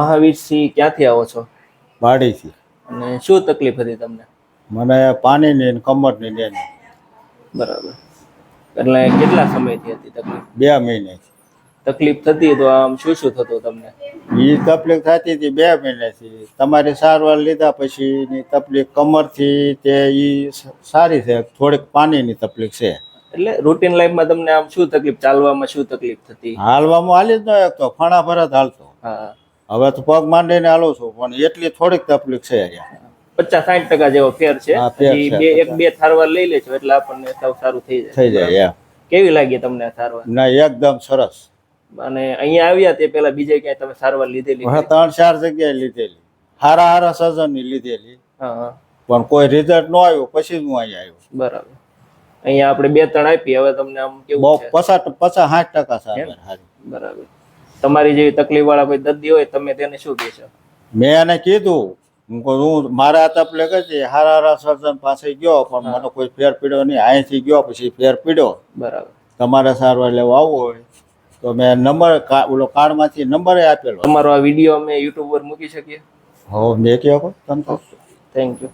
મહાવીરસિંહ ક્યાંથી આવો છો? વાડીથી. અને શું તકલીફ હતી તમને? મને પાણીની ને કમરની ને બરાબર. એટલે કેટલા સમયથી હતી તકલીફ? બે મહિનેથી. તકલીફ થતી તો આમ શું શું થતું તમને? એ તકલીફ થતી હતી બે મહિનાથી. તમારી સારવાર લીધા પછીની તકલીફ કમરથી તે એ સારી છે. થોડીક પાણીની તકલીફ છે. એટલે રૂટીન લાઈફમાં તમને આમ શું તકલીફ? ચાલવામાં શું તકલીફ થતી? હાલવામાં હાલી જ ન એકતો ફણા ફરત હાલતો. હા. હવે તો પગ માંડીને હાલું છું પણ એટલી થોડીક તકલીફ છે અહીંયા. પચાસ સાઠ ટકા જેવો ફેર છે. બે એક બે થારવાર લઈ લેજો એટલે આપણને સાવ સારું થઈ જાય. થઈ જાય કેવી લાગી તમને સારવાર? ના એકદમ સરસ. અને અહીંયા આવ્યા તે પેલા બીજે ક્યાંય તમે સારવાર લીધેલી? ત્રણ ચાર જગ્યાએ લીધેલી. હારા હારા સજનની લીધેલી. હા હા. પણ કોઈ રિઝલ્ટ ન આવ્યું પછી હું અહીંયા આવ્યો બરાબર. અહીંયા આપણે બે ત્રણ આપી હવે તમને આમ બહુ કેવું છે? પચાસ પચાસ સાઠ ટકા સારવાર સારી બરાબર. તમારી જેવી તકલીફ વાળા કોઈ દર્દી હોય તમે તેને શું કહેશો? મેં એને કીધું હું કહું હું મારા તકલીફ હતી હારા હારા સર્જન પાસે ગયો પણ મને કોઈ ફેર પીડ્યો નહીં. અહીંથી ગયો પછી ફેર પીડ્યો. બરાબર. તમારે સારવાર લેવા આવવું હોય તો મેં નંબર ઓલો કાર્ડમાંથી નંબર આપેલો. તમારો આ વીડિયો અમે યુટ્યુબ પર મૂકી શકીએ? હો મેં કહ્યો તમે થેન્ક યુ